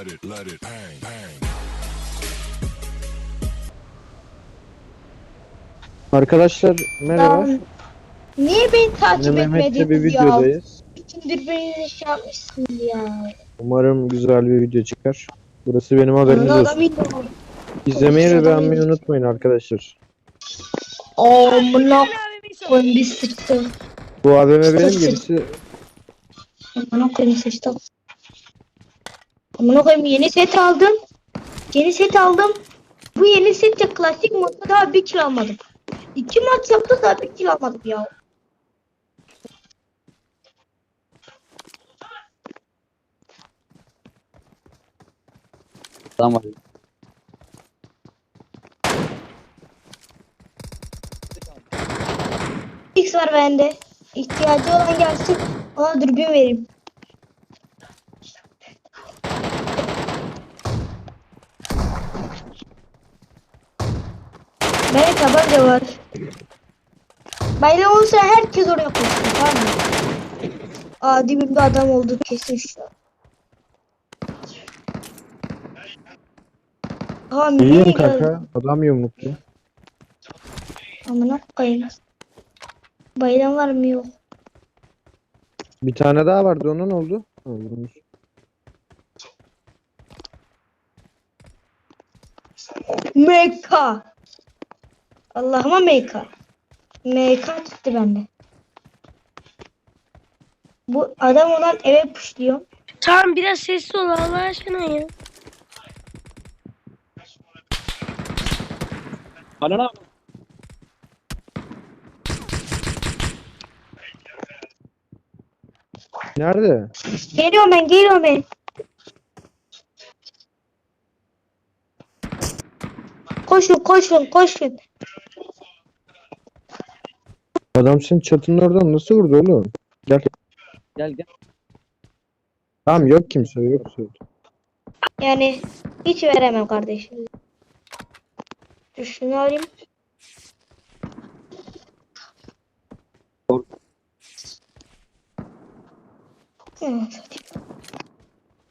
let it, let it bang, bang. Arkadaşlar merhaba. Lan, Niye beni takip Yine Mehmet'le bir etmediniz ya? videodayız. İkindir beni şey yapmışsınız ya. Umarım güzel bir video çıkar. Burası benim haberiniz olsun. İzlemeyi ve beğenmeyi unutmayın arkadaşlar. Amına koyayım bir sıçtım. Bu AVM benim gerisi Amına koyayım sıçtım. Amına koyayım yeni set aldım. Yeni set aldım. Bu yeni sette klasik modda daha bir kill almadım. İki maç yaptık daha bir kill almadım ya. Tamam. X var bende. İhtiyacı olan gelsin. Ona dürbün vereyim. Benim tabanca var. Böyle olsa herkes oraya koşsun tamam mı? Aa dibimde adam oldu kesin şu an. Tamam, İyiyim iyi kanka. Adam yumruklu. Amına koyayım. Bayram var mı yok? Bir tane daha vardı onun oldu. Ha, vurmuş. Allah'ıma MK. MK çıktı bende. Bu adam olan eve puşluyor. Tamam biraz sessiz ol Allah aşkına ya. Bana ne Nerede? Geliyorum ben geliyorum ben. Koşun koşun koşun. Adam senin çatının oradan nasıl vurdu oğlum? Gel. Gel gel. Tamam yok kimse yok söyle. Yani hiç veremem kardeşim. Dur Şunu alayım. Evet.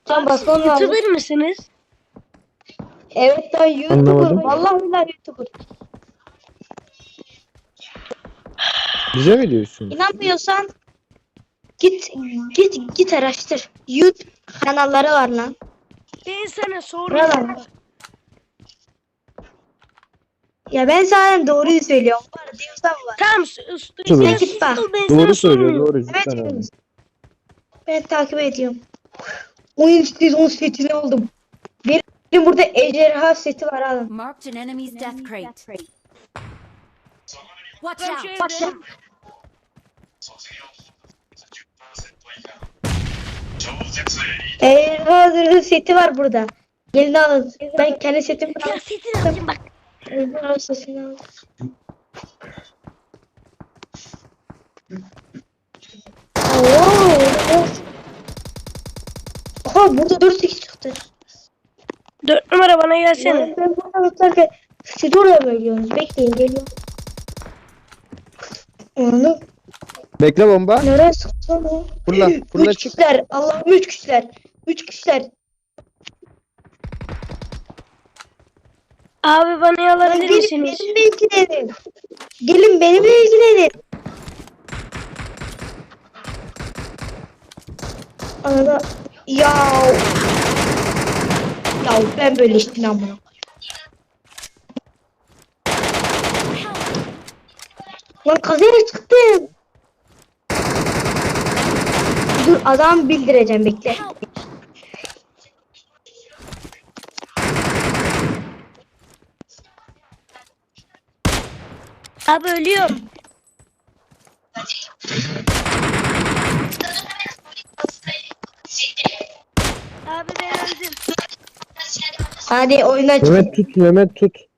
Can basmam lazım. YouTuber mısınız? Evet ben YouTuber. Anlamadım. Vallahi billahi YouTuber. Bize mi diyorsun? İnanmıyorsan git git git araştır. YouTube kanalları var lan. Ben sana. Buralar. Ya ben sana doğruyu söylüyorum. Var diyorsan var. Tamam sus. Tabii. Sen Git bak. sus, ben sana Doğru söylüyor sormuyorum. doğru Evet. cidden abi. Ben takip ediyorum. Oyun sezon setini aldım. Benim burada ejderha seti var alın. Marked an enemy's death crate. Watch out! evde- lan. Ejderha zırhı seti var burada. Gelin alın. Ben kendi setimi Ya aldım. sesini alacağım bak. Ejderha setini aldım. Oo. Aha burada 4 8 çıktı. Dört numara bana gelsene. Ben burada tutarken siz oraya bölüyorsunuz. Bekleyin geliyorum. Onu Bekle bomba. nereye sıktın o? Fırla. Fırla Üç çık. kişiler. Allah'ım üç kişiler. Üç kişiler. Abi bana Lan yalabilir gelin misiniz? benimle ilgilenin. Gelin benimle ilgilenin. Anada ya ya ben böyle işte amına. Lan kazara çıktım. Dur adam bildireceğim bekle. Abi ölüyorum. Abi ben öldüm. Hadi oyuna çık. Mehmet tut Mehmet tut.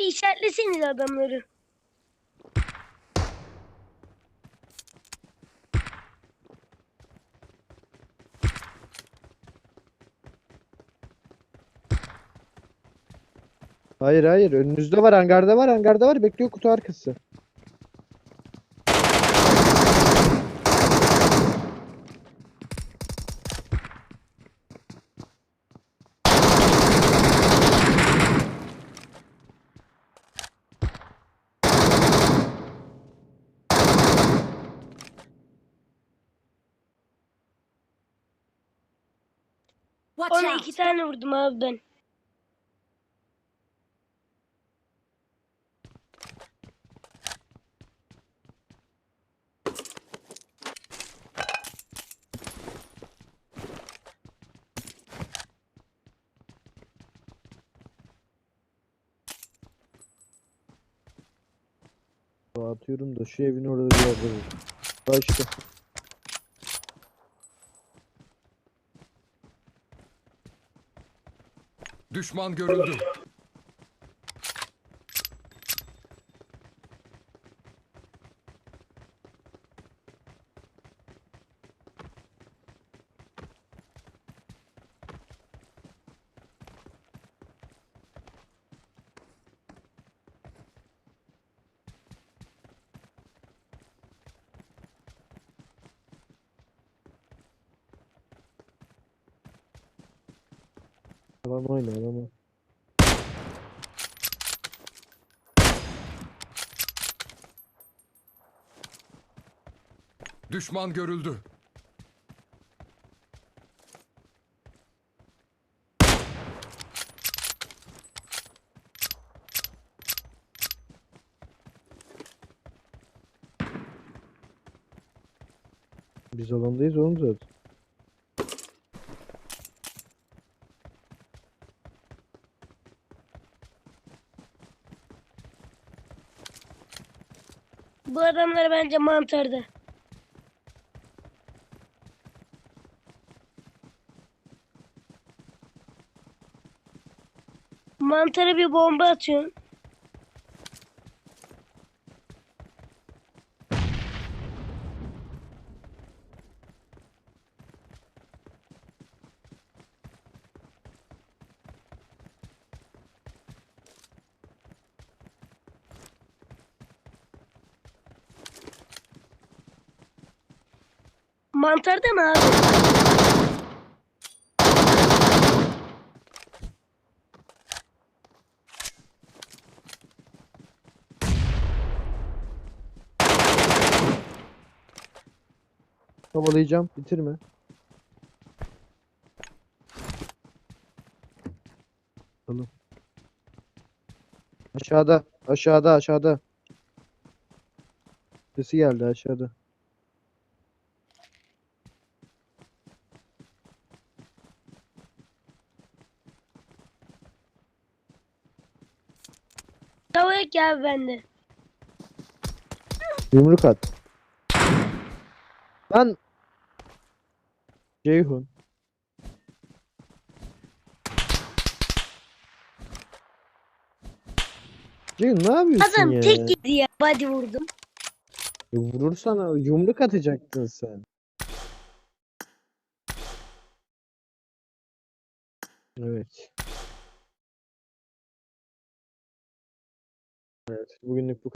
Abi işaretlesiniz adamları. Hayır hayır önünüzde var hangarda var hangarda var bekliyor kutu arkası. Watch Ona out! iki tane vurdum abi ben. Atıyorum da şu evin orada bir yerde. bu. Düşman görüldü. Adam oyna adam. Düşman görüldü. Biz alandayız oğlum zaten. Bu adamlar bence mantarda. Mantara bir bomba atıyorsun. Mantarda mı abi? Havalayacağım bitirme. Tamam. Aşağıda aşağıda aşağıda. Sesi geldi aşağıda. Ya abi bende. Yumruk at. Lan Ceyhun. Ceyhun ne yapıyorsun Adam ya? tek yedi ya. Body vurdum. Ya Vurursana yumruk atacaktın sen. Evet. Evet, bugünlük bu